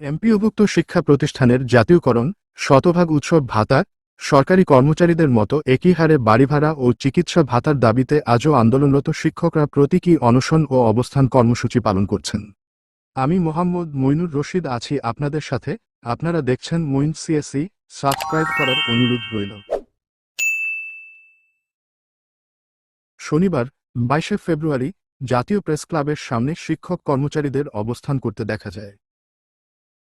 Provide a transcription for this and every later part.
এমপিওভুক্ত শিক্ষা প্রতিষ্ঠানের জাতীয়করণ, শতভাগ উৎসব ভাতা, সরকারি কর্মচারীদের মতো একই হারে বাড়ি ভাড়া ও চিকিৎসা ভাতার দাবিতে আজও আন্দোলনরত শিক্ষকরা প্রতীকী অনশন ও অবস্থান কর্মসূচি পালন করছেন। আমি মোহাম্মদ মইনুর রশিদ আছি আপনাদের সাথে, আপনারা দেখছেন মইন সিএসি সাবস্ক্রাইব করার অনুরোধ রইল। শনিবার, বাইশে ফেব্রুয়ারি, জাতীয় প্রেস ক্লাবের সামনে শিক্ষক কর্মচারীদের অবস্থান করতে দেখা যায়।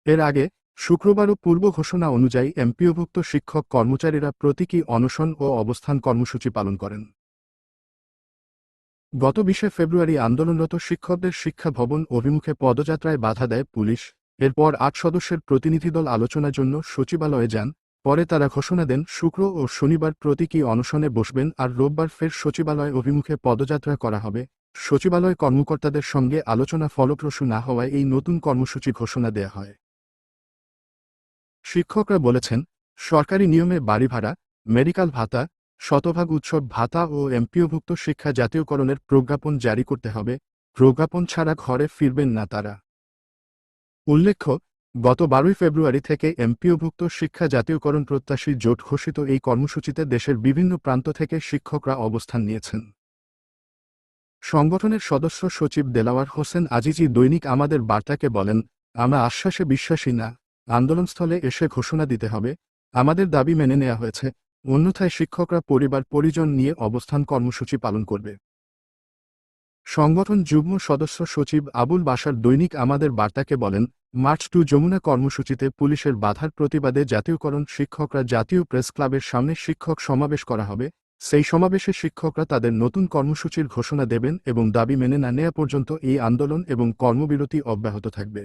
এর আগে শুক্রবারও পূর্ব ঘোষণা অনুযায়ী এমপিওভুক্ত শিক্ষক কর্মচারীরা প্রতীকী অনশন ও অবস্থান কর্মসূচি পালন করেন। গত বিশে ফেব্রুয়ারি আন্দোলনরত শিক্ষকদের শিক্ষা ভবন অভিমুখে পদযাত্রায় বাধা দেয় পুলিশ। এরপর আট সদস্যের প্রতিনিধিদল আলোচনার জন্য সচিবালয়ে যান। পরে তারা ঘোষণা দেন, শুক্র ও শনিবার প্রতীকী অনশনে বসবেন আর রোববার ফের সচিবালয় অভিমুখে পদযাত্রা করা হবে। সচিবালয় কর্মকর্তাদের সঙ্গে আলোচনা ফলপ্রসূ না হওয়ায় এই নতুন কর্মসূচি ঘোষণা দেয়া হয়। শিক্ষকরা বলেছেন, সরকারি নিয়মে বাড়ি ভাড়া, মেডিকেল ভাতা, শতভাগ উৎসব ভাতা ও এমপিওভুক্ত শিক্ষা জাতীয়করণের প্রজ্ঞাপন জারি করতে হবে। প্রজ্ঞাপন ছাড়া ঘরে ফিরবেন না তারা। উল্লেখ্য, গত বারোই ফেব্রুয়ারি থেকে এমপিওভুক্ত শিক্ষা জাতীয়করণ প্রত্যাশী জোট ঘোষিত এই কর্মসূচিতে দেশের বিভিন্ন প্রান্ত থেকে শিক্ষকরা অবস্থান নিয়েছেন। সংগঠনের সদস্য সচিব দেলাওয়ার হোসেন আজিজি দৈনিক আমাদের বার্তাকে বলেন, আমরা আশ্বাসে বিশ্বাসী না। আন্দোলনস্থলে এসে ঘোষণা দিতে হবে। আমাদের দাবি মেনে নেওয়া হয়েছে। অন্যথায় শিক্ষকরা পরিবার পরিজন নিয়ে অবস্থান কর্মসূচি পালন করবে। সংগঠন যুগ্ম সদস্য সচিব আবুল বাসার দৈনিক আমাদের বার্তাকে বলেন, মার্চ টু যমুনা কর্মসূচিতে পুলিশের বাধার প্রতিবাদে জাতীয়করণ শিক্ষকরা জাতীয় প্রেস ক্লাবের সামনে শিক্ষক সমাবেশ করা হবে। সেই সমাবেশে শিক্ষকরা তাদের নতুন কর্মসূচির ঘোষণা দেবেন এবং দাবি মেনে না নেওয়া পর্যন্ত এই আন্দোলন এবং কর্মবিরতি অব্যাহত থাকবে।